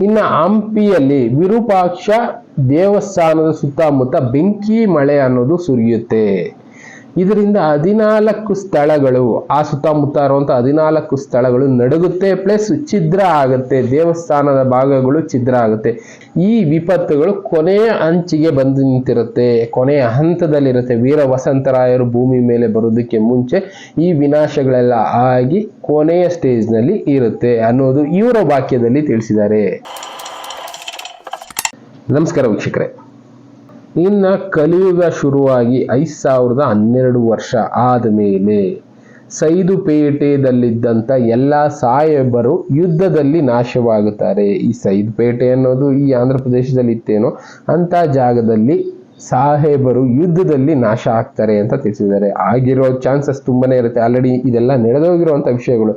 ಇನ್ನು ಹಂಪಿಯಲ್ಲಿ ವಿರೂಪಾಕ್ಷ ದೇವಸ್ಥಾನದ ಸುತ್ತಮುತ್ತ ಬೆಂಕಿ ಮಳೆ ಅನ್ನೋದು ಸುರಿಯುತ್ತೆ. ಇದರಿಂದ ಹದಿನಾಲ್ಕು ಸ್ಥಳಗಳು, ಆ ಸುತ್ತಮುತ್ತ ಇರುವಂಥ ಹದಿನಾಲ್ಕು ಸ್ಥಳಗಳು ನಡುಗುತ್ತೆ, ಪ್ಲಸ್ ಛಿದ್ರ ಆಗುತ್ತೆ, ದೇವಸ್ಥಾನದ ಭಾಗಗಳು ಛಿದ್ರ ಆಗುತ್ತೆ. ಈ ವಿಪತ್ತುಗಳು ಕೊನೆಯ ಅಂಚಿಗೆ ಬಂದು ನಿಂತಿರುತ್ತೆ ಕೊನೆಯ ಹಂತದಲ್ಲಿರುತ್ತೆ. ವೀರ ವಸಂತರಾಯರು ಭೂಮಿ ಮೇಲೆ ಬರೋದಕ್ಕೆ ಮುಂಚೆ ಈ ವಿನಾಶಗಳೆಲ್ಲ ಆಗಿ ಕೊನೆಯ ಸ್ಟೇಜ್ನಲ್ಲಿ ಇರುತ್ತೆ ಅನ್ನೋದು ಇವರ ವಾಕ್ಯದಲ್ಲಿ ತಿಳಿಸಿದ್ದಾರೆ. ನಮಸ್ಕಾರ ವೀಕ್ಷಕರೇ. ಇನ್ನ ಕಲಿಯುಗ ಶುರುವಾಗಿ ಐದು ಸಾವಿರದ ಹನ್ನೆರಡು ವರ್ಷ ಆದಮೇಲೆ ಸೈದು ಪೇಟೆದಲ್ಲಿದ್ದಂಥ ಎಲ್ಲ ಸಾಹೇಬರು ಯುದ್ಧದಲ್ಲಿ ನಾಶವಾಗುತ್ತಾರೆ. ಈ ಸೈದುಪೇಟೆ ಅನ್ನೋದು ಈ ಆಂಧ್ರ ಪ್ರದೇಶದಲ್ಲಿ ಇತ್ತೇನೋ ಅಂತ ಜಾಗದಲ್ಲಿ ಸಾಹೇಬರು ಯುದ್ಧದಲ್ಲಿ ನಾಶ ಆಗ್ತಾರೆ ಅಂತ ತಿಳಿಸಿದ್ದಾರೆ. ಆಗಿರೋ ಚಾನ್ಸಸ್ ತುಂಬಾನೇ ಇರುತ್ತೆ. ಆಲ್ರೆಡಿ ಇದೆಲ್ಲ ನಡೆದೋಗಿರುವಂಥ ವಿಷಯಗಳು.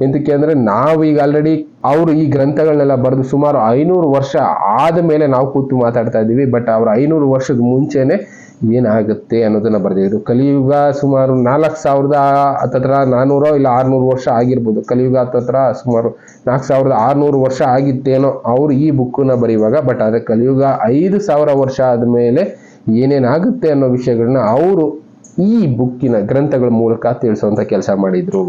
ಎಂತಕ್ಕೆ ಅಂದ್ರೆ ನಾವು ಈಗ ಆಲ್ರೆಡಿ ಅವರು ಈ ಗ್ರಂಥಗಳನ್ನೆಲ್ಲ ಬರೆದು ಸುಮಾರು ಐನೂರು ವರ್ಷ ಆದ ಮೇಲೆ ನಾವು ಕೂತು ಮಾತಾಡ್ತಾ ಇದ್ದೀವಿ. ಬಟ್ ಅವ್ರ ಐನೂರು ವರ್ಷದ ಮುಂಚೆನೆ ಏನಾಗುತ್ತೆ ಅನ್ನೋದನ್ನ ಬರೆದಿದ್ರು ಕಲಿಯುಗ ಸುಮಾರು ನಾಲ್ಕು ಸಾವಿರದ ಹತ್ತತ್ರ ನಾನ್ನೂರೋ ಇಲ್ಲ ಆರ್ನೂರು ವರ್ಷ ಆಗಿರ್ಬೋದು. ಕಲಿಯುಗ ಹತ್ತತ್ರ ಸುಮಾರು ನಾಲ್ಕು ಸಾವಿರದ ಆರ್ನೂರು ವರ್ಷ ಆಗಿತ್ತೇನೋ ಅವ್ರು ಈ ಬುಕ್ಕನ್ನ ಬರೆಯುವಾಗ, ಬಟ್ ಆದರೆ ಕಲಿಯುಗ ಐದು ಸಾವಿರ ವರ್ಷ ಆದಮೇಲೆ ಏನೇನಾಗುತ್ತೆ ಅನ್ನೋ ವಿಷಯಗಳನ್ನ ಅವರು ಈ ಬುಕ್ಕಿನ ಗ್ರಂಥಗಳ ಮೂಲಕ ತಿಳಿಸುವಂತ ಕೆಲಸ ಮಾಡಿದ್ರು.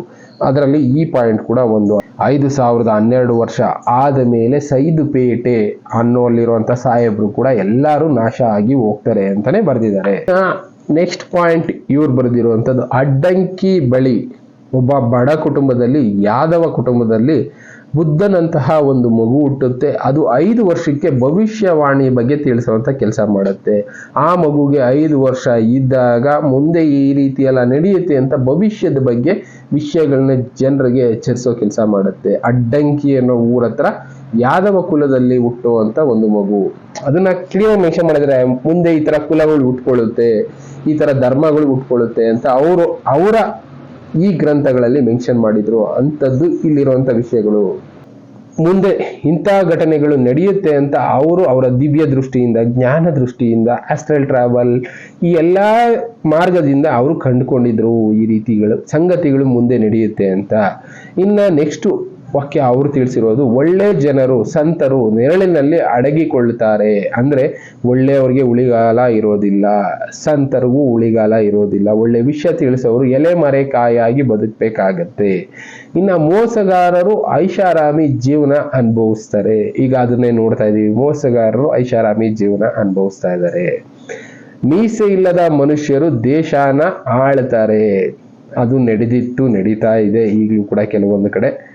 ಅದರಲ್ಲಿ ಈ ಪಾಯಿಂಟ್ ಕೂಡ ಒಂದು ಐದು ಸಾವಿರದ ಹನ್ನೆರಡು ವರ್ಷ ಆದ ಮೇಲೆ ಸೈದುಪೇಟೆ ಅನ್ನೋಲ್ಲಿರುವಂಥ ಸಾಹೇಬರು ಕೂಡ ಎಲ್ಲರೂ ನಾಶ ಆಗಿ ಹೋಗ್ತಾರೆ ಅಂತಲೇ ಬರೆದಿದ್ದಾರೆ. ನೆಕ್ಸ್ಟ್ ಪಾಯಿಂಟ್ ಇವ್ರು ಬರೆದಿರುವಂಥದ್ದು ಅಡ್ಡಂಕಿ ಬಳಿ ಒಬ್ಬ ಬಡ ಕುಟುಂಬದಲ್ಲಿ ಯಾದವ ಕುಟುಂಬದಲ್ಲಿ ಬುದ್ಧನಂತಹ ಒಂದು ಮಗು ಹುಟ್ಟುತ್ತೆ. ಅದು ಐದು ವರ್ಷಕ್ಕೆ ಭವಿಷ್ಯವಾಣಿ ಬಗ್ಗೆ ತಿಳಿಸುವಂತ ಕೆಲಸ ಮಾಡುತ್ತೆ. ಆ ಮಗುಗೆ ಐದು ವರ್ಷ ಇದ್ದಾಗ ಮುಂದೆ ಈ ರೀತಿಯೆಲ್ಲ ನಡೆಯುತ್ತೆ ಅಂತ ಭವಿಷ್ಯದ ಬಗ್ಗೆ ವಿಷಯಗಳನ್ನ ಜನರಿಗೆ ಎಚ್ಚರಿಸೋ ಕೆಲಸ ಮಾಡುತ್ತೆ. ಅಡ್ಡಂಕಿ ಅನ್ನೋ ಊರ ಹತ್ರ ಯಾದವ ಕುಲದಲ್ಲಿ ಹುಟ್ಟುವಂತ ಒಂದು ಮಗು. ಅದನ್ನ ಕ್ಲಿಯರ್ ಮೆನ್ಷನ್ ಮಾಡಿದ್ರೆ ಮುಂದೆ ಈ ತರ ಕುಲಗಳು ಉಟ್ಕೊಳ್ಳುತ್ತೆ ಈ ತರ ಧರ್ಮಗಳು ಉಟ್ಕೊಳ್ಳುತ್ತೆ ಅಂತ ಅವರು ಅವರ ಈ ಗ್ರಂಥಗಳಲ್ಲಿ ಮೆನ್ಷನ್ ಮಾಡಿದ್ರು ಅಂಥದ್ದು ಇಲ್ಲಿರುವಂಥ ವಿಷಯಗಳು. ಮುಂದೆ ಇಂಥ ಘಟನೆಗಳು ನಡೆಯುತ್ತೆ ಅಂತ ಅವರು ಅವರ ದಿವ್ಯ ದೃಷ್ಟಿಯಿಂದ, ಜ್ಞಾನ ದೃಷ್ಟಿಯಿಂದ ಆಸ್ಟ್ರಲ್ ಟ್ರಾವೆಲ್ ಈ ಎಲ್ಲ ಮಾರ್ಗದಿಂದ ಅವರು ಕಂಡುಕೊಂಡಿದ್ರು ಈ ರೀತಿಗಳು, ಸಂಗತಿಗಳು ಮುಂದೆ ನಡೆಯುತ್ತೆ ಅಂತ. ಇನ್ನು ನೆಕ್ಸ್ಟ್ ವಾಕ್ಯ ಅವರು ತಿಳಿಸಿರೋದು, ಒಳ್ಳೆ ಜನರು, ಸಂತರು ನೆರಳಿನಲ್ಲಿ ಅಡಗಿಕೊಳ್ಳುತ್ತಾರೆ. ಅಂದ್ರೆ ಒಳ್ಳೆಯವರಿಗೆ ಉಳಿಗಾಲ ಇರೋದಿಲ್ಲ, ಸಂತರಿಗೂ ಉಳಿಗಾಲ ಇರೋದಿಲ್ಲ. ಒಳ್ಳೆ ವಿಷಯ ತಿಳಿಸೋರು ಎಲೆ ಮರೆ ಕಾಯಾಗಿ ಬದುಕಬೇಕಾಗತ್ತೆ. ಇನ್ನ ಮೋಸಗಾರರು ಐಷಾರಾಮಿ ಜೀವನ ಅನುಭವಿಸ್ತಾರೆ. ಈಗ ಅದನ್ನೇ ನೋಡ್ತಾ ಇದ್ದೀವಿ ಮೋಸಗಾರರು ಐಷಾರಾಮಿ ಜೀವನ ಅನುಭವಿಸ್ತಾ ಇದ್ದಾರೆ. ಮೀಸೆ ಇಲ್ಲದ ಮನುಷ್ಯರು ದೇಶಾನ ಆಳ್ತಾರೆ. ಅದು ನಡೆದಿಟ್ಟು ನಡೀತಾ ಇದೆ. ಈಗಲೂ ಕೂಡ ಕೆಲವೊಂದು ಕಡೆ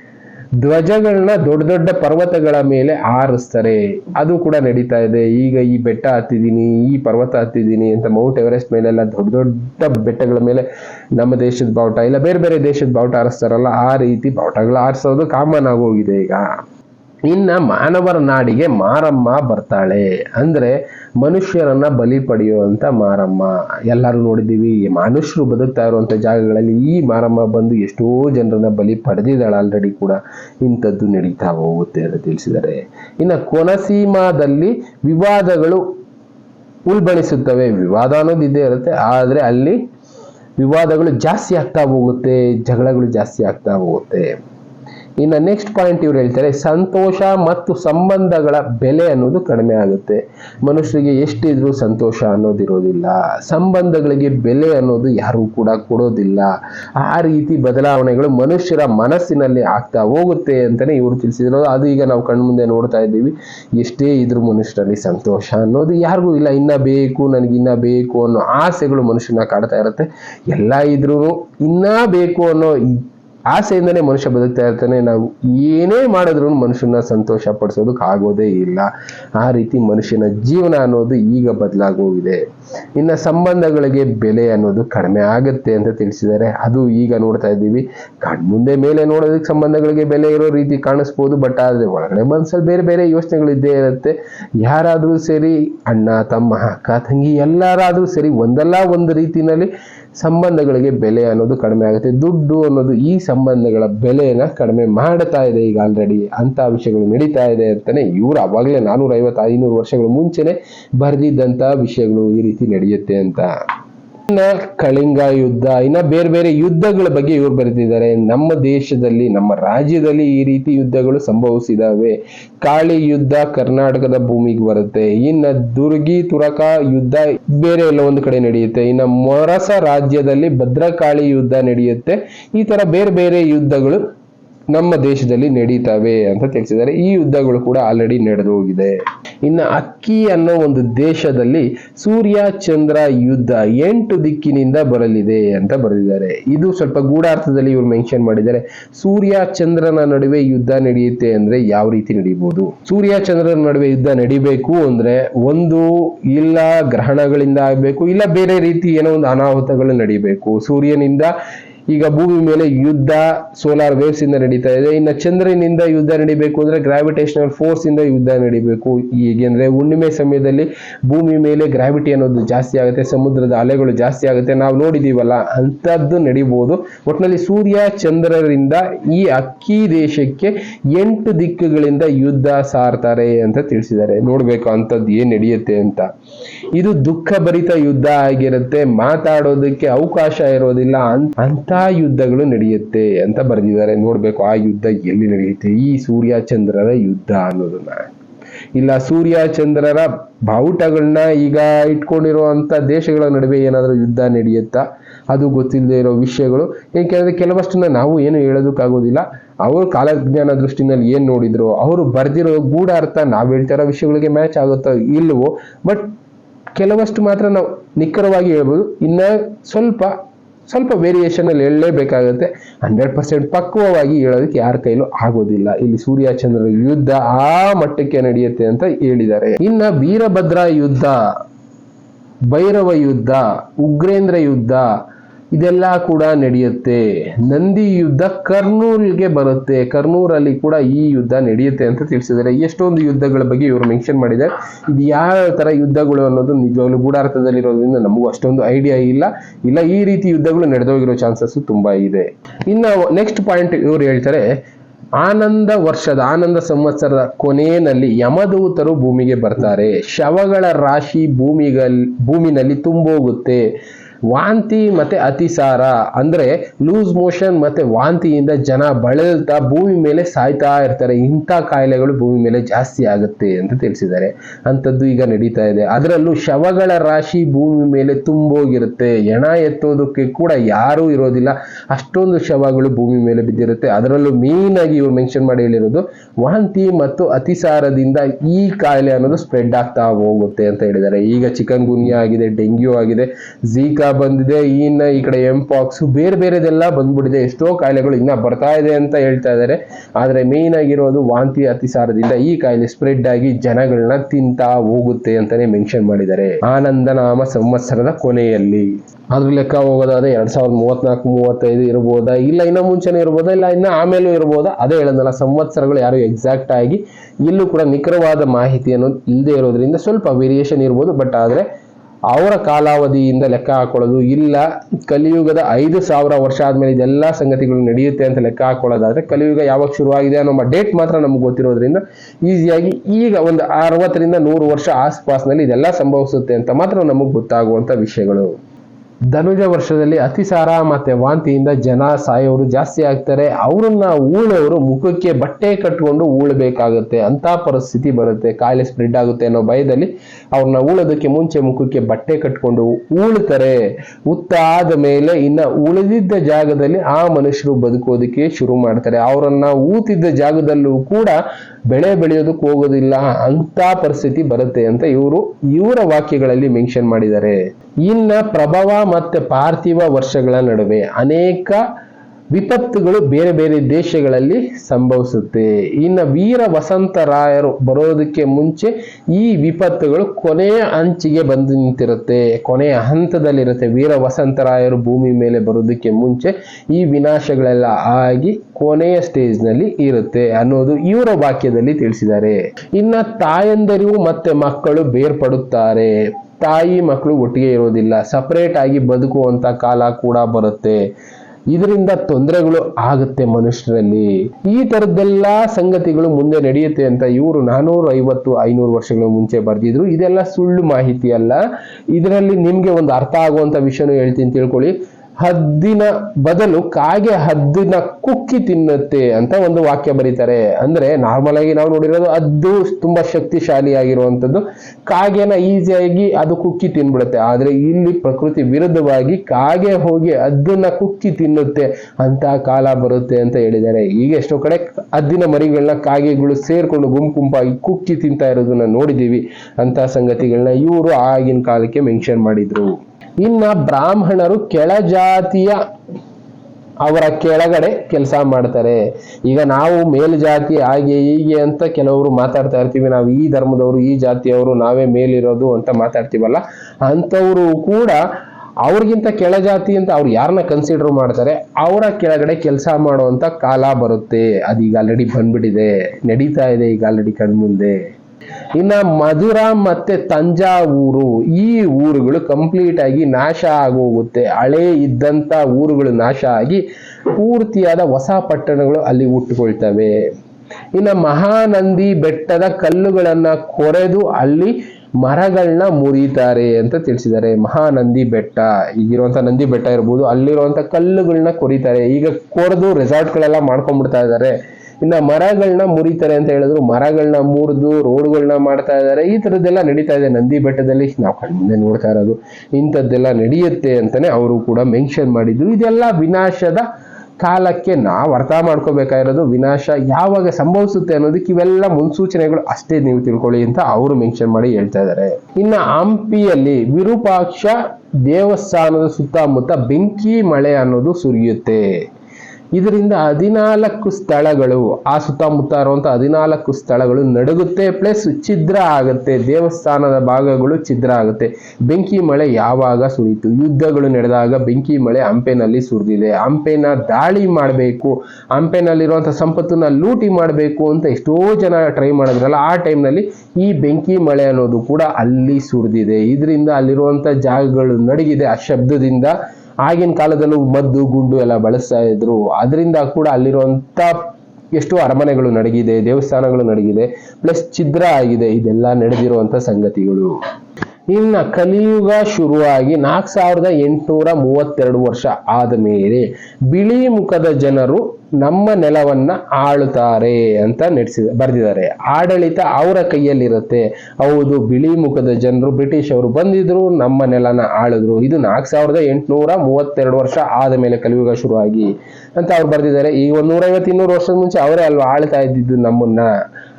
ಧ್ವಜಗಳನ್ನ ದೊಡ್ಡ ದೊಡ್ಡ ಪರ್ವತಗಳ ಮೇಲೆ ಆರಿಸ್ತಾರೆ. ಅದು ಕೂಡ ನಡೀತಾ ಇದೆ. ಈಗ ಈ ಬೆಟ್ಟ ಹತ್ತಿದ್ದೀನಿ, ಈ ಪರ್ವತ ಹತ್ತಿದ್ದೀನಿ ಅಂತ ಮೌಂಟ್ ಎವರೆಸ್ಟ್ ಮೇಲೆಲ್ಲ ದೊಡ್ಡ ದೊಡ್ಡ ಬೆಟ್ಟಗಳ ಮೇಲೆ ನಮ್ಮ ದೇಶದ ಬಾವುಟ, ಇಲ್ಲ ಬೇರೆ ಬೇರೆ ದೇಶದ ಬಾವುಟ ಆರಿಸ್ತಾರಲ್ಲ, ಆ ರೀತಿ ಬಾವುಟಗಳು ಆರಿಸೋದು ಕಾಮನ್ ಆಗೋಗಿದೆ ಈಗ. ಇನ್ನ ಮಾನವರ ನಾಡಿಗೆ ಮಾರಮ್ಮ ಬರ್ತಾಳೆ. ಅಂದ್ರೆ ಮನುಷ್ಯರನ್ನ ಬಲಿ ಪಡೆಯುವಂತ ಮಾರಮ್ಮ. ಎಲ್ಲರೂ ನೋಡಿದ್ದೀವಿ ಮನುಷ್ಯರು ಬದುಕ್ತಾ ಇರುವಂತ ಜಾಗಗಳಲ್ಲಿ ಈ ಮಾರಮ್ಮ ಬಂದು ಎಷ್ಟೋ ಜನರನ್ನ ಬಲಿ ಪಡೆದಿದ್ದಾಳೆ ಆಲ್ರೆಡಿ ಕೂಡ. ಇಂಥದ್ದು ನಡೀತಾ ಹೋಗುತ್ತೆ ಅಂತ ತಿಳಿಸಿದ್ದಾರೆ. ಇನ್ನು ಕೊನಸೀಮಾದಲ್ಲಿ ವಿವಾದಗಳು ಉಲ್ಬಣಿಸುತ್ತವೆ. ವಿವಾದ ಅನ್ನೋದು ಇದ್ದೇ ಇರುತ್ತೆ. ಆದರೆ ಅಲ್ಲಿ ವಿವಾದಗಳು ಜಾಸ್ತಿ ಆಗ್ತಾ ಹೋಗುತ್ತೆ, ಜಗಳಗಳು ಜಾಸ್ತಿ ಆಗ್ತಾ ಹೋಗುತ್ತೆ. ಇನ್ನು ನೆಕ್ಸ್ಟ್ ಪಾಯಿಂಟ್ ಇವ್ರು ಹೇಳ್ತಾರೆ, ಸಂತೋಷ ಮತ್ತು ಸಂಬಂಧಗಳ ಬೆಲೆ ಅನ್ನೋದು ಕಡಿಮೆ ಆಗುತ್ತೆ. ಮನುಷ್ಯರಿಗೆ ಎಷ್ಟಿದ್ರೂ ಸಂತೋಷ ಅನ್ನೋದಿರೋದಿಲ್ಲ. ಸಂಬಂಧಗಳಿಗೆ ಬೆಲೆ ಅನ್ನೋದು ಯಾರೂ ಕೂಡ ಕೊಡೋದಿಲ್ಲ. ಆ ರೀತಿ ಬದಲಾವಣೆಗಳು ಮನುಷ್ಯರ ಮನಸ್ಸಿನಲ್ಲಿ ಆಗ್ತಾ ಹೋಗುತ್ತೆ ಅಂತಲೇ ಇವರು ತಿಳಿಸಿದ್ರು. ಅದು ಈಗ ನಾವು ಕಣ್ಮುಂದೆ ನೋಡ್ತಾ ಇದ್ದೀವಿ. ಎಷ್ಟೇ ಇದ್ರೂ ಮನುಷ್ಯರಲ್ಲಿ ಸಂತೋಷ ಅನ್ನೋದು ಯಾರಿಗೂ ಇಲ್ಲ. ಇನ್ನ ಬೇಕು, ನನಗೆ ಇನ್ನ ಬೇಕು ಅನ್ನೋ ಆಸೆಗಳು ಮನುಷ್ಯನ ಕಾಡ್ತಾ ಇರುತ್ತೆ. ಎಲ್ಲ ಇದ್ರೂ ಇನ್ನ ಬೇಕು ಅನ್ನೋ ಆಸೆಯಿಂದನೇ ಮನುಷ್ಯ ಬದುಕ್ತಾ ಇರ್ತಾನೆ. ನಾವು ಏನೇ ಮಾಡಿದ್ರು ಮನುಷ್ಯನ ಸಂತೋಷ ಪಡಿಸೋದಕ್ಕೆ ಆಗೋದೇ ಇಲ್ಲ. ಆ ರೀತಿ ಮನುಷ್ಯನ ಜೀವನ ಅನ್ನೋದು ಈಗ ಬದಲಾಗೋಗಿದೆ. ಇನ್ನು ಸಂಬಂಧಗಳಿಗೆ ಬೆಲೆ ಅನ್ನೋದು ಕಡಿಮೆ ಆಗುತ್ತೆ ಅಂತ ತಿಳಿಸಿದ್ದಾರೆ. ಅದು ಈಗ ನೋಡ್ತಾ ಇದ್ದೀವಿ. ಕಣ್ಮುಂದೆ ಮೇಲೆ ನೋಡೋದಕ್ಕೆ ಸಂಬಂಧಗಳಿಗೆ ಬೆಲೆ ಇರೋ ರೀತಿ ಕಾಣಿಸ್ಬೋದು. ಬಟ್ ಆದರೆ ಒಳಗಡೆ ಮನಸ್ಸಲ್ಲಿ ಬೇರೆ ಬೇರೆ ಯೋಚನೆಗಳು ಇದ್ದೇ ಇರುತ್ತೆ. ಯಾರಾದರೂ ಸರಿ ಅಣ್ಣ, ತಮ್ಮ, ಅಕ್ಕ, ತಂಗಿ ಎಲ್ಲರಾದರೂ ಸರಿ ಒಂದಲ್ಲ ಒಂದು ರೀತಿನಲ್ಲಿ ಸಂಬಂಧಗಳಿಗೆ ಬೆಲೆ ಅನ್ನೋದು ಕಡಿಮೆ ಆಗುತ್ತೆ. ದುಡ್ಡು ಅನ್ನೋದು ಈ ಸಂಬಂಧಗಳ ಬೆಲೆನ ಕಡಿಮೆ ಮಾಡ್ತಾ ಇದೆ ಈಗ ಆಲ್ರೆಡಿ ಅಂತ ವಿಷಯಗಳು ನಡೀತಾ ಇದೆ ಅಂತಾನೆ ಇವರು ಅವಾಗಲೇ ನಾನೂರ ಐವತ್ತು ಐನೂರು ವರ್ಷಗಳ ಮುಂಚೆನೆ ಬರೆದಿದ್ದಂತ ವಿಷಯಗಳು ಈ ರೀತಿ ನಡೆಯುತ್ತೆ ಅಂತ ಕಳಿಂಗ ಯುದ್ಧ, ಇನ್ನ ಬೇರೆ ಬೇರೆ ಯುದ್ಧಗಳ ಬಗ್ಗೆ ಇವ್ರು ಬರೆದಿದ್ದಾರೆ. ನಮ್ಮ ದೇಶದಲ್ಲಿ, ನಮ್ಮ ರಾಜ್ಯದಲ್ಲಿ ಈ ರೀತಿ ಯುದ್ಧಗಳು ಸಂಭವಿಸಿದಾವೆ. ಕಾಳಿ ಯುದ್ಧ ಕರ್ನಾಟಕದ ಭೂಮಿಗೆ ಬರುತ್ತೆ. ಇನ್ನ ದುರ್ಗಿ ತುರಕ ಯುದ್ಧ ಬೇರೆ ಎಲ್ಲ ಒಂದು ಕಡೆ ನಡೆಯುತ್ತೆ. ಇನ್ನ ಮೊರಸ ರಾಜ್ಯದಲ್ಲಿ ಭದ್ರಕಾಳಿ ಯುದ್ಧ ನಡೆಯುತ್ತೆ. ಈ ತರ ಬೇರೆ ಬೇರೆ ಯುದ್ಧಗಳು ನಮ್ಮ ದೇಶದಲ್ಲಿ ನಡೀತವೆ ಅಂತ ತಿಳಿಸಿದ್ದಾರೆ. ಈ ಯುದ್ಧಗಳು ಕೂಡ ಆಲ್ರೆಡಿ ನಡೆದು ಹೋಗಿದೆ. ಇನ್ನು ಅಕ್ಕಿ ಅನ್ನೋ ಒಂದು ದೇಶದಲ್ಲಿ ಸೂರ್ಯ, ಚಂದ್ರ, ಯುದ್ಧ ಎಂಟು ದಿಕ್ಕಿನಿಂದ ಬರಲಿದೆ ಅಂತ ಬರೆದಿದ್ದಾರೆ. ಇದು ಸ್ವಲ್ಪ ಗೂಢಾರ್ಥದಲ್ಲಿ ಇವರು ಮೆನ್ಷನ್ ಮಾಡಿದ್ದಾರೆ. ಸೂರ್ಯ, ಚಂದ್ರನ ನಡುವೆ ಯುದ್ಧ ನಡೆಯುತ್ತೆ ಅಂದ್ರೆ ಯಾವ ರೀತಿ ನಡೀಬಹುದು ಸೂರ್ಯ, ಚಂದ್ರನ ನಡುವೆ ಯುದ್ಧ ನಡಿಬೇಕು ಅಂದ್ರೆ ಒಂದು ಇಲ್ಲ ಗ್ರಹಣಗಳಿಂದ ಆಗಬೇಕು, ಇಲ್ಲ ಬೇರೆ ರೀತಿ ಏನೋ ಒಂದು ಅನಾಹುತಗಳು ನಡಿಬೇಕು. ಸೂರ್ಯನಿಂದ ಈಗ ಭೂಮಿ ಮೇಲೆ ಯುದ್ಧ ಸೋಲಾರ್ ವೇವ್ಸ್ ಇಂದ ನಡೀತಾ ಇದೆ. ಇನ್ನು ಚಂದ್ರನಿಂದ ಯುದ್ಧ ನಡಿಬೇಕು ಅಂದ್ರೆ ಗ್ರಾವಿಟೇಷನಲ್ ಫೋರ್ಸ್ ಇಂದ ಯುದ್ಧ ನಡಿಬೇಕು. ಹೀಗೆಂದ್ರೆ ಹುಣ್ಣಿಮೆ ಸಮಯದಲ್ಲಿ ಭೂಮಿ ಮೇಲೆ ಗ್ರಾವಿಟಿ ಅನ್ನೋದು ಜಾಸ್ತಿ ಆಗುತ್ತೆ, ಸಮುದ್ರದ ಅಲೆಗಳು ಜಾಸ್ತಿ ಆಗುತ್ತೆ. ನಾವು ನೋಡಿದೀವಲ್ಲ, ಅಂಥದ್ದು ನಡಿಬಹುದು ಒಟ್ಟಿನಲ್ಲಿ ಸೂರ್ಯ ಚಂದ್ರರಿಂದ ಈ ಅಕ್ಕಿ ದೇಶಕ್ಕೆ ಎಂಟು ದಿಕ್ಕುಗಳಿಂದ ಯುದ್ಧ ಸಾರ್ತಾರೆ ಅಂತ ತಿಳಿಸಿದ್ದಾರೆ. ನೋಡ್ಬೇಕು ಅಂಥದ್ದು ಏನ್ ನಡೆಯುತ್ತೆ ಅಂತ. ಇದು ದುಃಖ ಭರಿತ ಯುದ್ಧ ಆಗಿರುತ್ತೆ, ಮಾತಾಡೋದಕ್ಕೆ ಅವಕಾಶ ಇರೋದಿಲ್ಲ ಅಂತ. ಯುದ್ಧಗಳು ನಡೆಯುತ್ತೆ ಅಂತ ಬರೆದಿದ್ದಾರೆ. ನೋಡ್ಬೇಕು ಆ ಯುದ್ಧ ಎಲ್ಲಿ ನಡೆಯುತ್ತೆ? ಈ ಸೂರ್ಯ ಚಂದ್ರರ ಯುದ್ಧ ಅನ್ನೋದನ್ನ. ಇಲ್ಲ ಸೂರ್ಯ ಚಂದ್ರರ ಬಾವುಟಗಳನ್ನ ಈಗ ಇಟ್ಕೊಂಡಿರುವಂತ ದೇಶಗಳ ನಡುವೆ ಏನಾದರೂ ಯುದ್ಧ ನಡೆಯುತ್ತಾ? ಅದು ಗೊತ್ತಿಲ್ಲದೆ ಇರೋ ವಿಷಯಗಳು. ಏಕೆಂದ್ರೆ ಕೆಲವಷ್ಟನ್ನ ನಾವು ಏನು ಹೇಳೋದಕ್ಕಾಗೋದಿಲ್ಲ. ಅವರು ಕಾಲಜ್ಞಾನ ದೃಷ್ಟಿನಲ್ಲಿ ಏನು ನೋಡಿದ್ರು? ಅವರು ಬರ್ದಿರೋ ಗೂಢಾರ್ಥ ನಾವ್ ಹೇಳ್ತಾ ವಿಷಯಗಳಿಗೆ ಮ್ಯಾಚ್ ಆಗುತ್ತೋ ಇಲ್ವೋ? ಬಟ್ ಕೆಲವಷ್ಟು ಮಾತ್ರ ನಾವು ನಿಖರವಾಗಿ ಹೇಳ್ಬೋದು. ಇನ್ನು ಸ್ವಲ್ಪ ಸ್ವಲ್ಪ ವೇರಿಯೇಷನ್ ಅಲ್ಲಿ ಹೇಳಲೇಬೇಕಾಗುತ್ತೆ. ಹಂಡ್ರೆಡ್ ಪರ್ಸೆಂಟ್ ಪಕ್ವವಾಗಿ ಹೇಳೋದಕ್ಕೆ ಯಾರ ಕೈಲೂ ಆಗೋದಿಲ್ಲ. ಇಲ್ಲಿ ಸೂರ್ಯ ಚಂದ್ರ ಯುದ್ಧ ಆ ಮಟ್ಟಕ್ಕೆ ನಡೆಯುತ್ತೆ ಅಂತ ಹೇಳಿದ್ದಾರೆ. ಇನ್ನ ವೀರಭದ್ರ ಯುದ್ಧ, ಭೈರವ ಯುದ್ಧ, ಉಗ್ರೇಂದ್ರ ಯುದ್ಧ ಇದೆಲ್ಲ ಕೂಡ ನಡೆಯುತ್ತೆ. ನಂದಿ ಯುದ್ಧ ಕರ್ನೂಲ್ಗೆ ಬರುತ್ತೆ. ಕರ್ನೂರಲ್ಲಿ ಕೂಡ ಈ ಯುದ್ಧ ನಡೆಯುತ್ತೆ ಅಂತ ತಿಳಿಸಿದ್ದಾರೆ. ಎಷ್ಟೊಂದು ಯುದ್ಧಗಳ ಬಗ್ಗೆ ಇವರು ಮೆನ್ಷನ್ ಮಾಡಿದ್ದಾರೆ. ಇದು ಯಾವ ಥರ ಯುದ್ಧಗಳು ಅನ್ನೋದು ನಿಜವಾಗ್ಲೂ ಗೂಢಾರ್ಥದಲ್ಲಿರೋದ್ರಿಂದ ನಮಗೂ ಅಷ್ಟೊಂದು ಐಡಿಯಾ ಇಲ್ಲ. ಇಲ್ಲ, ಈ ರೀತಿ ಯುದ್ಧಗಳು ನಡೆದೋಗಿರೋ ಚಾನ್ಸಸ್ ತುಂಬಾ ಇದೆ. ಇನ್ನು ನೆಕ್ಸ್ಟ್ ಪಾಯಿಂಟ್ ಇವರು ಹೇಳ್ತಾರೆ, ಆನಂದ ವರ್ಷದ, ಆನಂದ ಸಂವತ್ಸರದ ಕೊನೆಯಲ್ಲಿ ಯಮದೂತರು ಭೂಮಿಗೆ ಬರ್ತಾರೆ. ಶವಗಳ ರಾಶಿ ಭೂಮಿಗಲ್, ಭೂಮಿನಲ್ಲಿ ತುಂಬೋಗುತ್ತೆ. ವಾಂತಿ ಮತ್ತೆ ಅತಿಸಾರ. ಅಂದ್ರೆ ಲೂಸ್ ಮೋಷನ್ ಮತ್ತೆ ವಾಂತಿಯಿಂದ ಜನ ಬಳಲ್ತಾ ಭೂಮಿ ಮೇಲೆ ಸಾಯ್ತಾ ಇರ್ತಾರೆ. ಇಂಥ ಕಾಯಿಲೆಗಳು ಭೂಮಿ ಮೇಲೆ ಜಾಸ್ತಿ ಆಗುತ್ತೆ ಅಂತ ತಿಳಿಸಿದ್ದಾರೆ. ಅಂಥದ್ದು ಈಗ ನಡೀತಾ ಇದೆ. ಅದರಲ್ಲೂ ಶವಗಳ ರಾಶಿ ಭೂಮಿ ಮೇಲೆ ತುಂಬೋಗಿರುತ್ತೆ. ಎಣ ಎತ್ತೋದಕ್ಕೆ ಕೂಡ ಯಾರೂ ಇರೋದಿಲ್ಲ. ಅಷ್ಟೊಂದು ಶವಗಳು ಭೂಮಿ ಮೇಲೆ ಬಿದ್ದಿರುತ್ತೆ. ಅದರಲ್ಲೂ ಮೇನ್ ಆಗಿ ಇವರು ಮೆನ್ಷನ್ ಮಾಡಿ ಹೇಳಿರೋದು ವಾಂತಿ ಮತ್ತು ಅತಿಸಾರದಿಂದ ಈ ಕಾಯಿಲೆ ಅನ್ನೋದು ಸ್ಪ್ರೆಡ್ ಆಗ್ತಾ ಹೋಗುತ್ತೆ ಅಂತ ಹೇಳಿದ್ದಾರೆ. ಈಗ ಚಿಕನ್ ಗುನ್ಯಾ ಆಗಿದೆ, ಡೆಂಗ್ಯೂ ಆಗಿದೆ, ಝೀಕಾ ಬಂದಿದೆ ಇನ್ನ ಈ ಕಡೆ ಎಂಪಾಕ್ಸ್ ಬೇರೆ ಬೇರೆದೆಲ್ಲ ಬಂದ್ಬಿಟ್ಟಿದೆ. ಎಷ್ಟೋ ಕಾಯಿಲೆಗಳು ಇನ್ನ ಬರ್ತಾ ಇದೆ ಅಂತ ಹೇಳ್ತಾ ಇದ್ದಾರೆ. ಆದ್ರೆ ಮೇನ್ ಆಗಿರೋದು ವಾಂತಿ ಅತಿಸಾರದಿಂದ ಈ ಕಾಯಿಲೆ ಸ್ಪ್ರೆಡ್ ಆಗಿ ಜನಗಳನ್ನ ತಿಂತಾ ಹೋಗುತ್ತೆ ಅಂತಾನೆ ಮೆನ್ಷನ್ ಮಾಡಿದ್ದಾರೆ. ಆನಂದನಾಮ ಸಂವತ್ಸರದ ಕೊನೆಯಲ್ಲಿ. ಅದ್ರ ಲೆಕ್ಕ ಹೋಗೋದಾದ್ರೆ ಎರಡ್ ಸಾವಿರದ ಮೂವತ್ನಾಲ್ಕು, ಮೂವತ್ತೈದು ಇರ್ಬೋದಾ? ಇಲ್ಲ, ಇನ್ನ ಮುಂಚೆನೇ ಇರ್ಬೋದಾ? ಇಲ್ಲ, ಇನ್ನ ಆಮೇಲೂ ಇರ್ಬೋದಾ? ಅದೇ ಹೇಳೋದಲ್ಲ, ಸಂವತ್ಸರಗಳು ಯಾರು ಎಕ್ಸಾಕ್ಟ್ ಆಗಿ ಇಲ್ಲೂ ಕೂಡ ನಿಖರವಾದ ಮಾಹಿತಿ ಅನ್ನೋದು ಇಲ್ಲದೆ ಇರೋದ್ರಿಂದ ಸ್ವಲ್ಪ ವೇರಿಯೇಷನ್ ಇರ್ಬೋದು. ಬಟ್ ಆದ್ರೆ ಅವರ ಕಾಲಾವಧಿಯಿಂದ ಲೆಕ್ಕ ಹಾಕೊಳ್ಳೋದು ಇಲ್ಲ. ಕಲಿಯುಗದ ಐದು ಸಾವಿರ ವರ್ಷ ಆದ್ಮೇಲೆ ಇದೆಲ್ಲ ಸಂಗತಿಗಳು ನಡೆಯುತ್ತೆ ಅಂತ ಲೆಕ್ಕ ಹಾಕೊಳ್ಳೋದಾದ್ರೆ ಕಲಿಯುಗ ಯಾವಾಗ ಶುರುವಾಗಿದೆ ಅನ್ನೋ ಡೇಟ್ ಮಾತ್ರ ನಮ್ಗೆ ಗೊತ್ತಿರೋದ್ರಿಂದ ಈಸಿಯಾಗಿ ಈಗ ಒಂದು ಅರವತ್ತರಿಂದ ನೂರು ವರ್ಷ ಆಸ್ಪಾಸ್ನಲ್ಲಿ ಇದೆಲ್ಲ ಸಂಭವಿಸುತ್ತೆ ಅಂತ ಮಾತ್ರ ನಮಗೆ ಗೊತ್ತಾಗುವಂತ ವಿಷಯಗಳು. ಧನುಜ ವರ್ಷದಲ್ಲಿ ಅತಿಸಾರ ಮತ್ತೆ ವಾಂತಿಯಿಂದ ಜನ ಸಾಯೋರು ಜಾಸ್ತಿ ಆಗ್ತಾರೆ. ಅವರನ್ನ ಊಳೋರು ಮುಖಕ್ಕೆ ಬಟ್ಟೆ ಕಟ್ಕೊಂಡು ಉಳಬೇಕಾಗುತ್ತೆ ಅಂತ ಪರಿಸ್ಥಿತಿ ಬರುತ್ತೆ. ಕಾಯಿಲೆ ಸ್ಪ್ರೆಡ್ ಆಗುತ್ತೆ ಅನ್ನೋ ಭಯದಲ್ಲಿ ಅವ್ರನ್ನ ಉಳೋದಕ್ಕೆ ಮುಂಚೆ ಮುಖಕ್ಕೆ ಬಟ್ಟೆ ಕಟ್ಕೊಂಡು ಉಳ್ತಾರೆ ಉತ್ತಾದ ಮೇಲೆ ಇನ್ನ ಉಳಿದಿದ್ದ ಜಾಗದಲ್ಲಿ ಆ ಮನುಷ್ಯರು ಬದುಕೋದಕ್ಕೆ ಶುರು ಮಾಡ್ತಾರೆ. ಅವರನ್ನ ಊತಿದ್ದ ಜಾಗದಲ್ಲೂ ಕೂಡ ಬೆಳೆ ಬೆಳೆಯೋದಕ್ಕೆ ಹೋಗೋದಿಲ್ಲ. ಅಂತ ಪರಿಸ್ಥಿತಿ ಬರುತ್ತೆ ಅಂತ ಇವರು, ಇವರ ವಾಕ್ಯಗಳಲ್ಲಿ ಮೆನ್ಷನ್ ಮಾಡಿದ್ದಾರೆ. ಇನ್ನ ಪ್ರಭವ ಮತ್ತೆ ಪಾರ್ಥಿವ ವರ್ಷಗಳ ನಡುವೆ ಅನೇಕ ವಿಪತ್ತುಗಳು ಬೇರೆ ಬೇರೆ ದೇಶಗಳಲ್ಲಿ ಸಂಭವಿಸುತ್ತೆ. ಇನ್ನ ವೀರ ವಸಂತರಾಯರು ಬರೋದಕ್ಕೆ ಮುಂಚೆ ಈ ವಿಪತ್ತುಗಳು ಕೊನೆಯ ಅಂಚಿಗೆ ಬಂದು ನಿಂತಿರುತ್ತೆ. ಕೊನೆಯ ಹಂತದಲ್ಲಿರುತ್ತೆ ವೀರ ವಸಂತರಾಯರು ಭೂಮಿ ಮೇಲೆ ಬರೋದಕ್ಕೆ ಮುಂಚೆ ಈ ವಿನಾಶಗಳೆಲ್ಲ ಆಗಿ ಕೊನೆಯ ಸ್ಟೇಜ್ನಲ್ಲಿ ಇರುತ್ತೆ ಅನ್ನೋದು ಇವರ ವಾಕ್ಯದಲ್ಲಿ ತಿಳಿಸಿದ್ದಾರೆ. ಇನ್ನ ತಾಯಂದರಿಗೂ ಮತ್ತೆ ಮಕ್ಕಳು ಬೇರ್ಪಡುತ್ತಾರೆ. ತಾಯಿ ಮಕ್ಕಳು ಒಟ್ಟಿಗೆ ಇರೋದಿಲ್ಲ. ಸಪರೇಟ್ ಆಗಿ ಬದುಕುವಂತ ಕಾಲ ಕೂಡ ಬರುತ್ತೆ. ಇದರಿಂದ ತೊಂದರೆಗಳು ಆಗುತ್ತೆ ಮನುಷ್ಯರಲ್ಲಿ. ಈ ತರದ್ದೆಲ್ಲ ಸಂಗತಿಗಳು ಮುಂದೆ ನಡೆಯುತ್ತೆ ಅಂತ ಇವರು ನಾನೂರ ಐವತ್ತು, ಐನೂರು ವರ್ಷಗಳ ಮುಂಚೆ ಬರ್ದಿದ್ರು. ಇದೆಲ್ಲ ಸುಳ್ಳು ಮಾಹಿತಿ ಅಲ್ಲ. ಇದರಲ್ಲಿ ನಿಮ್ಗೆ ಒಂದು ಅರ್ಥ ಆಗುವಂತ ವಿಷಯನೂ ಹೇಳ್ತೀನಿ ತಿಳ್ಕೊಳ್ಳಿ. ಹದ್ದಿನ ಬದಲು ಕಾಗೆ ಹದ್ದಿನ ಕುಕ್ಕಿ ತಿನ್ನುತ್ತೆ ಅಂತ ಒಂದು ವಾಕ್ಯ ಬರೀತಾರೆ. ಅಂದ್ರೆ ನಾರ್ಮಲ್ ಆಗಿ ನಾವು ನೋಡಿರೋದು ಹದ್ದು ತುಂಬಾ ಶಕ್ತಿಶಾಲಿ ಆಗಿರುವಂತದ್ದು ಕಾಗೆನ ಈಸಿಯಾಗಿ ಅದು ಕುಕ್ಕಿ ತಿನ್ಬಿಡುತ್ತೆ. ಆದ್ರೆ ಇಲ್ಲಿ ಪ್ರಕೃತಿ ವಿರುದ್ಧವಾಗಿ ಕಾಗೆ ಹೋಗಿ ಹದ್ದನ್ನ ಕುಕ್ಕಿ ತಿನ್ನುತ್ತೆ ಅಂತ ಕಾಲ ಬರುತ್ತೆ ಅಂತ ಹೇಳಿದ್ದಾರೆ. ಈಗ ಎಷ್ಟೋ ಕಡೆ ಹದ್ದಿನ ಮರಿಗಳನ್ನ ಕಾಗೆಗಳು ಸೇರ್ಕೊಂಡು ಗುಂಪು ಗುಂಪಾಗಿ ಕುಕ್ಕಿ ತಿಂತಾ ಇರೋದನ್ನ ನೋಡಿದೀವಿ ಅಂತ ಸಂಗತಿಗಳನ್ನ ಇವರು ಆಗಿನ ಕಾಲಕ್ಕೆ ಮೆನ್ಷನ್ ಮಾಡಿದ್ರು. ಇನ್ನ ಬ್ರಾಹ್ಮಣರು ಕೆಳಜಾತಿಯ ಅವರ ಕೆಳಗಡೆ ಕೆಲಸ ಮಾಡ್ತಾರೆ. ಈಗ ನಾವು ಮೇಲ್ಜಾತಿ ಹಾಗೆ ಹೀಗೆ ಅಂತ ಕೆಲವರು ಮಾತಾಡ್ತಾ ಇರ್ತೀವಿ. ನಾವು ಈ ಧರ್ಮದವರು, ಈ ಜಾತಿಯವರು, ನಾವೇ ಮೇಲಿರೋದು ಅಂತ ಮಾತಾಡ್ತೀವಲ್ಲ, ಅಂಥವರು ಕೂಡ ಅವ್ರಿಗಿಂತ ಕೆಳಜಾತಿ ಅಂತ ಅವ್ರು ಯಾರನ್ನ ಕನ್ಸಿಡರ್ ಮಾಡ್ತಾರೆ, ಅವರ ಕೆಳಗಡೆ ಕೆಲಸ ಮಾಡುವಂತ ಕಾಲ ಬರುತ್ತೆ. ಅದೀಗ ಆಲ್ರೆಡಿ ಬಂದ್ಬಿಟ್ಟಿದೆ. ನಡೀತಾ ಇದೆ ಈಗ ಆಲ್ರೆಡಿ ಕಣ್ಮುಂದೆ. ಇನ್ನ ಮಧುರ ಮತ್ತೆ ತಂಜಾವೂರು ಈ ಊರುಗಳು ಕಂಪ್ಲೀಟ್ ಆಗಿ ನಾಶ ಆಗೋಗುತ್ತೆ. ಹಳೆ ಇದ್ದಂತ ಊರುಗಳು ನಾಶ ಆಗಿ ಪೂರ್ತಿಯಾದ ಹೊಸ ಪಟ್ಟಣಗಳು ಅಲ್ಲಿ ಹುಟ್ಟುಕೊಳ್ತವೆ. ಇನ್ನ ಮಹಾನಂದಿ ಬೆಟ್ಟದ ಕಲ್ಲುಗಳನ್ನ ಕೊರೆದು ಅಲ್ಲಿ ಮರಗಳನ್ನ ಮುರಿತಾರೆ ಅಂತ ತಿಳಿಸಿದ್ದಾರೆ. ಮಹಾನಂದಿ ಬೆಟ್ಟ, ಈಗಿರುವಂತ ನಂದಿ ಬೆಟ್ಟ ಇರ್ಬೋದು, ಅಲ್ಲಿರುವಂತ ಕಲ್ಲುಗಳನ್ನ ಕೊರಿತಾರೆ. ಈಗ ಕೊರೆದು ರೆಸಾರ್ಟ್ಗಳೆಲ್ಲ ಮಾಡ್ಕೊಂಡ್ಬಿಡ್ತಾ ಇದ್ದಾರೆ. ಇನ್ನ ಮರಗಳನ್ನ ಮುರಿತಾರೆ ಅಂತ ಹೇಳಿದ್ರು ಮರಗಳನ್ನ ಮುರಿದು ರೋಡ್ಗಳನ್ನ ಮಾಡ್ತಾ ಇದ್ದಾರೆ ಈ ಥರದ್ದೆಲ್ಲ ನಡೀತಾ ಇದೆ. ನಂದಿ ಬೆಟ್ಟದಲ್ಲಿ ನಾವು ಕಣ್ಮುಂದೆ ನೋಡ್ತಾ ಇರೋದು, ಇಂಥದ್ದೆಲ್ಲ ನಡೆಯುತ್ತೆ ಅಂತಾನೆ ಅವರು ಕೂಡ ಮೆನ್ಷನ್ ಮಾಡಿದ್ರು ಇದೆಲ್ಲ ವಿನಾಶದ ಕಾಲಕ್ಕೆ ನಾವು ಅರ್ಥ ಮಾಡ್ಕೋಬೇಕಾಗಿರೋದು, ವಿನಾಶ ಯಾವಾಗ ಸಂಭವಿಸುತ್ತೆ ಅನ್ನೋದಕ್ಕೆ ಇವೆಲ್ಲ ಮುನ್ಸೂಚನೆಗಳು ಅಷ್ಟೇ ನೀವು ತಿಳ್ಕೊಳ್ಳಿ ಅಂತ ಅವರು ಮೆನ್ಷನ್ ಮಾಡಿ ಹೇಳ್ತಾ ಇದ್ದಾರೆ ಇನ್ನು ಹಂಪಿಯಲ್ಲಿ ವಿರೂಪಾಕ್ಷ ದೇವಸ್ಥಾನದ ಸುತ್ತಮುತ್ತ ಬೆಂಕಿ ಮಳೆ ಅನ್ನೋದು ಸುರಿಯುತ್ತೆ. ಇದರಿಂದ ಹದಿನಾಲ್ಕು ಸ್ಥಳಗಳು, ಆ ಸುತ್ತಮುತ್ತ ಇರುವಂಥ ಹದಿನಾಲ್ಕು ಸ್ಥಳಗಳು ನಡುಗುತ್ತೆ. ಪ್ಲಸ್ ಛಿದ್ರ ಆಗುತ್ತೆ, ದೇವಸ್ಥಾನದ ಭಾಗಗಳು ಛಿದ್ರ ಆಗುತ್ತೆ. ಬೆಂಕಿ ಮಳೆ ಯಾವಾಗ ಸುರಿಯಿತು? ಯುದ್ಧಗಳು ನಡೆದಾಗ ಬೆಂಕಿ ಮಳೆ ಹಂಪೆನಲ್ಲಿ ಸುರಿದಿದೆ. ಹಂಪೆನ ದಾಳಿ ಮಾಡಬೇಕು, ಹಂಪೆನಲ್ಲಿರುವಂಥ ಸಂಪತ್ತನ್ನ ಲೂಟಿ ಮಾಡಬೇಕು ಅಂತ ಎಷ್ಟೋ ಜನ ಟ್ರೈ ಮಾಡಿದ್ರಲ್ಲ, ಆ ಟೈಮ್ನಲ್ಲಿ ಈ ಬೆಂಕಿ ಮಳೆ ಅನ್ನೋದು ಕೂಡ ಅಲ್ಲಿ ಸುರಿದಿದೆ. ಇದರಿಂದ ಅಲ್ಲಿರುವಂಥ ಜಾಗಗಳು ನಡಗಿದೆ. ಆ ಶಬ್ದದಿಂದ ಆಗಿನ ಕಾಲದಲ್ಲೂ ಮದ್ದು, ಗುಂಡು ಎಲ್ಲ ಬಳಸ್ತಾ ಇದ್ರು. ಅದರಿಂದ ಕೂಡ ಅಲ್ಲಿರುವಂತ ಎಷ್ಟೋ ಅರಮನೆಗಳು ನಡಗಿದೆ, ದೇವಸ್ಥಾನಗಳು ನಡಗಿದೆ ಪ್ಲಸ್ ಛಿದ್ರ ಆಗಿದೆ, ಇದೆಲ್ಲ ನಡೆದಿರುವಂತ ಸಂಗತಿಗಳು. ಇನ್ನ ಕಲಿಯುಗ ಶುರುವಾಗಿ ನಾಲ್ಕು ಸಾವಿರದ ಎಂಟುನೂರ ಮೂವತ್ತೆರಡು ವರ್ಷ ಆದ ಮೇಲೆ ಬಿಳಿ ಮುಖದ ಜನರು ನಮ್ಮ ನೆಲವನ್ನ ಆಳುತ್ತಾರೆ ಅಂತ ನಡೆಸಿದ, ಬರೆದಿದ್ದಾರೆ. ಆಡಳಿತ ಅವರ ಕೈಯಲ್ಲಿರುತ್ತೆ. ಹೌದು, ಬಿಳಿ ಮುಖದ ಜನರು ಬ್ರಿಟಿಷ್ ಅವರು ಬಂದಿದ್ರು, ನಮ್ಮ ನೆಲನ ಆಳಿದ್ರು. ಇದು ನಾಲ್ಕು ಸಾವಿರದ ಎಂಟುನೂರ ಮೂವತ್ತೆರಡು ವರ್ಷ ಆದ ಮೇಲೆ ಕಲಿಯುಗ ಶುರುವಾಗಿ ಅಂತ ಅವ್ರು ಬರೆದಿದ್ದಾರೆ. ಈಗ ಒಂದು ನೂರೈವತ್ತು ಇನ್ನೂರು ವರ್ಷದ ಮುಂಚೆ ಅವರೇ ಅಲ್ವಾ ಆಳ್ತಾ ಇದ್ದಿದ್ದು ನಮ್ಮನ್ನ?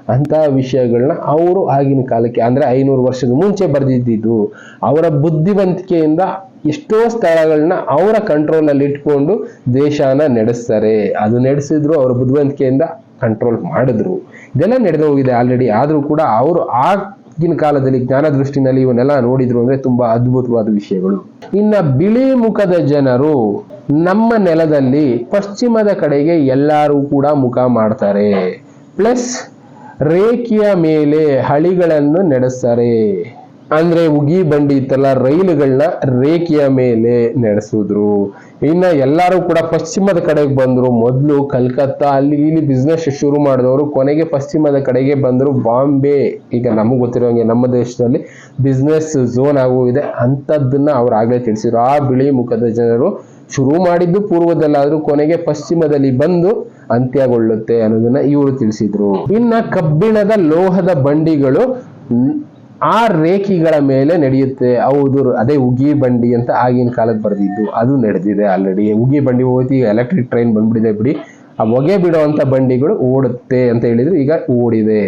ಅಂತ ವಿಷಯಗಳನ್ನ ಅವರು ಆಗಿನ ಕಾಲಕ್ಕೆ, ಅಂದ್ರೆ ಐನೂರು ವರ್ಷದ ಮುಂಚೆ ಬರೆದಿದ್ದು ಅವರ ಬುದ್ಧಿವಂತಿಕೆಯಿಂದ ಎಷ್ಟೋ ಸ್ಥಳಗಳನ್ನ ಅವರ ಕಂಟ್ರೋಲ್ ಅಲ್ಲಿ ಇಟ್ಕೊಂಡು ದೇಶನ ನಡೆಸ್ತಾರೆ. ಅದು ನಡೆಸಿದ್ರು ಅವರ ಬುದ್ಧಿವಂತಿಕೆಯಿಂದ ಕಂಟ್ರೋಲ್ ಮಾಡಿದ್ರು. ಇದೆಲ್ಲ ನಡೆದು ಹೋಗಿದೆ ಆಲ್ರೆಡಿ ಆದರೂ ಕೂಡ ಅವರು ಆಗಿನ ಕಾಲದಲ್ಲಿ ಜ್ಞಾನ ದೃಷ್ಟಿನಲ್ಲಿ ಇವನ್ನೆಲ್ಲ ನೋಡಿದ್ರು ಅಂದ್ರೆ ತುಂಬಾ ಅದ್ಭುತವಾದ ವಿಷಯಗಳು. ಇನ್ನ ಬಿಳಿ ಮುಖದ ಜನರು ನಮ್ಮ ನೆಲದಲ್ಲಿ ಪಶ್ಚಿಮದ ಕಡೆಗೆ ಎಲ್ಲರೂ ಕೂಡ ಮುಖ ಮಾಡ್ತಾರೆ. ಪ್ಲಸ್ ರೇಖೆಯ ಮೇಲೆ ಹಳಿಗಳನ್ನು ನಡೆಸ್ತಾರೆ ಅಂದ್ರೆ ಉಗಿ ಬಂಡಿ ಇತ್ತಲ್ಲ ರೈಲುಗಳನ್ನ ರೇಖೆಯ ಮೇಲೆ ನಡೆಸಿದ್ರು. ಇನ್ನ ಎಲ್ಲರೂ ಕೂಡ ಪಶ್ಚಿಮದ ಕಡೆಗೆ ಬಂದ್ರು. ಮೊದಲು ಕಲ್ಕತ್ತಾ, ಅಲ್ಲಿ ಇಲ್ಲಿ ಬಿಸ್ನೆಸ್ ಶುರು ಮಾಡಿದವರು ಕೊನೆಗೆ ಪಶ್ಚಿಮದ ಕಡೆಗೆ ಬಂದ್ರು. ಬಾಂಬೆ, ಈಗ ನಮಗೆ ಗೊತ್ತಿರೋಂಗೆ ನಮ್ಮ ದೇಶದಲ್ಲಿ ಬಿಸ್ನೆಸ್ ಝೋನ್ ಆಗೋಗಿದೆ ಅಂಥದ್ದನ್ನ ಅವ್ರು ಆಗ್ಲೇ ತಿಳಿಸಿದ್ರು. ಆ ಬಿಳಿ ಮುಖದ ಜನರು ಶುರು ಮಾಡಿದ್ದು ಪೂರ್ವದಲ್ಲಾದರೂ ಕೊನೆಗೆ ಪಶ್ಚಿಮದಲ್ಲಿ ಬಂದು ಅಂತ್ಯಗೊಳ್ಳುತ್ತೆ ಅನ್ನೋದನ್ನ ಇವರು ತಿಳಿಸಿದ್ರು. ಇನ್ನ ಕಬ್ಬಿಣದ ಲೋಹದ ಬಂಡಿಗಳು ಆ ರೇಖೆಗಳ ಮೇಲೆ ನಡೆಯುತ್ತೆ. ಹೌದು, ಅದೇ ಉಗಿ ಬಂಡಿ ಅಂತ ಆಗಿನ ಕಾಲಕ್ಕೆ ಬರೆದಿದ್ದು. ಅದು ನಡೆದಿದೆ ಆಲ್ರೆಡಿ ಉಗಿ ಬಂಡಿ ಹೋಯ್ತು ಎಲೆಕ್ಟ್ರಿಕ್ ಟ್ರೈನ್ ಬಂದ್ಬಿಟ್ಟಿದೆ ಬಿಡಿ. ಆ ಹೊಗೆ ಬಿಡುವಂತ ಬಂಡಿಗಳು ಓಡುತ್ತೆ ಅಂತ ಹೇಳಿದ್ರು, ಈಗ ಓಡಿದೆ.